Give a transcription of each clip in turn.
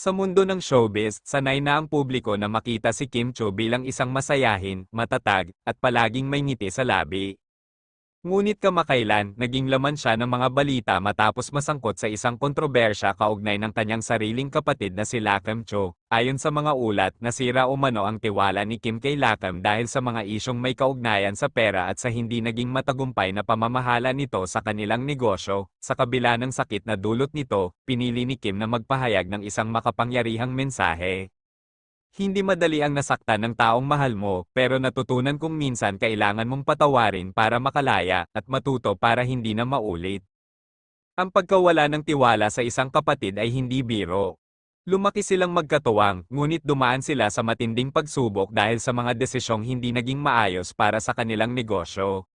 Sa mundo ng showbiz, sanay na ang publiko na makita si Kim Cho bilang isang masayahin, matatag, at palaging may ngiti sa labi. Ngunit kamakailan, naging laman siya ng mga balita matapos masangkot sa isang kontrobersya kaugnay ng kanyang sariling kapatid na si Lakem Cho. Ayon sa mga ulat, nasira umano ang tiwala ni Kim kay Lakem dahil sa mga isyong may kaugnayan sa pera at sa hindi naging matagumpay na pamamahala nito sa kanilang negosyo. Sa kabila ng sakit na dulot nito, pinili ni Kim na magpahayag ng isang makapangyarihang mensahe. Hindi madali ang nasaktan ng taong mahal mo, pero natutunan kong minsan kailangan mong patawarin para makalaya, at matuto para hindi na maulit. Ang pagkawala ng tiwala sa isang kapatid ay hindi biro. Lumaki silang magkatuwang, ngunit dumaan sila sa matinding pagsubok dahil sa mga desisyong hindi naging maayos para sa kanilang negosyo.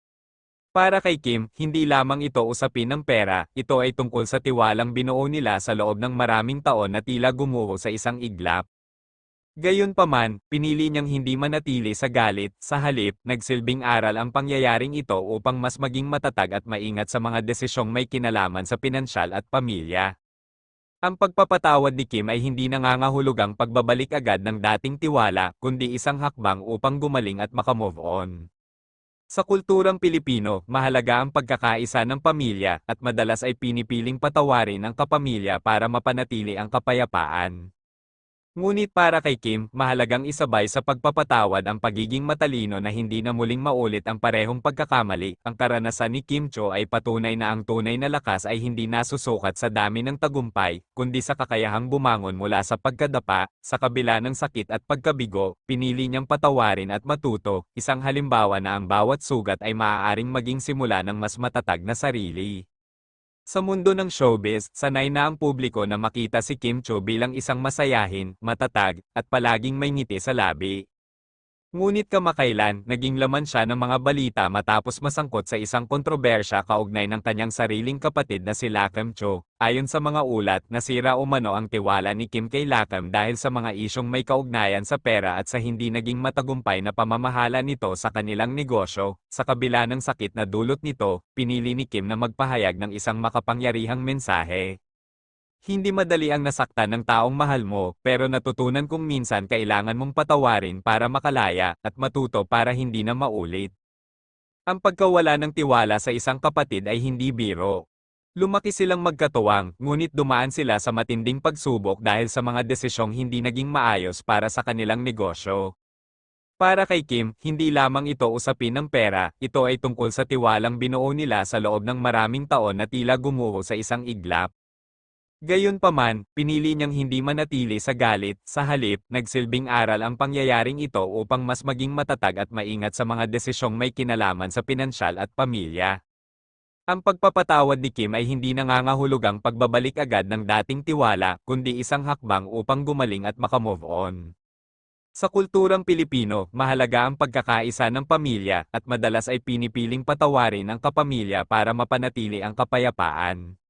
Para kay Kim, hindi lamang ito usapin ng pera, ito ay tungkol sa tiwalang binuo nila sa loob ng maraming taon na tila gumuho sa isang iglap. Gayunpaman, pinili niyang hindi manatili sa galit, sa halip, nagsilbing aral ang pangyayaring ito upang mas maging matatag at maingat sa mga desisyong may kinalaman sa pinansyal at pamilya. Ang pagpapatawad ni Kim ay hindi nangangahulugang pagbabalik agad ng dating tiwala, kundi isang hakbang upang gumaling at makamove on. Sa kulturang Pilipino, mahalaga ang pagkakaisa ng pamilya at madalas ay pinipiling patawarin ang kapamilya para mapanatili ang kapayapaan. Ngunit para kay Kim, mahalagang isabay sa pagpapatawad ang pagiging matalino na hindi na muling maulit ang parehong pagkakamali. Ang karanasan ni Kim Cho ay patunay na ang tunay na lakas ay hindi nasusukat sa dami ng tagumpay, kundi sa kakayahang bumangon mula sa pagkadapa, sa kabila ng sakit at pagkabigo, pinili niyang patawarin at matuto, isang halimbawa na ang bawat sugat ay maaaring maging simula ng mas matatag na sarili. Sa mundo ng showbiz, sanay na ang publiko na makita si Kim Cho bilang isang masayahin, matatag, at palaging may ngiti sa labi. Ngunit kamakailan, naging laman siya ng mga balita matapos masangkot sa isang kontrobersya kaugnay ng kanyang sariling kapatid na si Lakem Cho. Ayon sa mga ulat, nasira umano ang tiwala ni Kim kay Lakem dahil sa mga isyong may kaugnayan sa pera at sa hindi naging matagumpay na pamamahala nito sa kanilang negosyo. Sa kabila ng sakit na dulot nito, pinili ni Kim na magpahayag ng isang makapangyarihang mensahe. Hindi madali ang nasaktan ng taong mahal mo, pero natutunan kong minsan kailangan mong patawarin para makalaya, at matuto para hindi na maulit. Ang pagkawala ng tiwala sa isang kapatid ay hindi biro. Lumaki silang magkatuwang, ngunit dumaan sila sa matinding pagsubok dahil sa mga desisyong hindi naging maayos para sa kanilang negosyo. Para kay Kim, hindi lamang ito usapin ng pera, ito ay tungkol sa tiwalang binuo nila sa loob ng maraming taon na tila gumuho sa isang iglap. Gayunpaman, pinili niyang hindi manatili sa galit, sa halip, nagsilbing aral ang pangyayaring ito upang mas maging matatag at maingat sa mga desisyong may kinalaman sa pinansyal at pamilya. Ang pagpapatawad ni Kim ay hindi nangangahulugang pagbabalik agad ng dating tiwala, kundi isang hakbang upang gumaling at makamove on. Sa kulturang Pilipino, mahalaga ang pagkakaisa ng pamilya at madalas ay pinipiling patawarin ang kapamilya para mapanatili ang kapayapaan.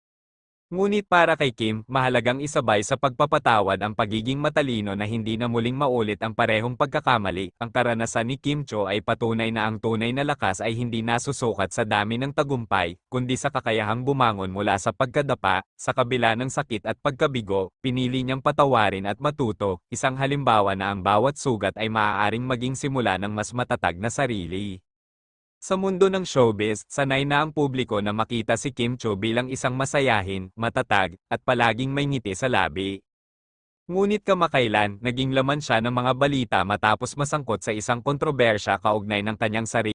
Ngunit para kay Kim, mahalagang isabay sa pagpapatawad ang pagiging matalino na hindi na muling maulit ang parehong pagkakamali. Ang karanasan ni Kim Cho ay patunay na ang tunay na lakas ay hindi nasusukat sa dami ng tagumpay, kundi sa kakayahang bumangon mula sa pagkadapa, sa kabila ng sakit at pagkabigo, pinili niyang patawarin at matuto, isang halimbawa na ang bawat sugat ay maaaring maging simula ng mas matatag na sarili. Sa mundo ng showbiz, sanay na ang publiko na makita si Kim Cho bilang isang masayahin, matatag, at palaging may ngiti sa labi. Ngunit kamakailan, naging laman siya ng mga balita matapos masangkot sa isang kontrobersya kaugnay ng kanyang sarili.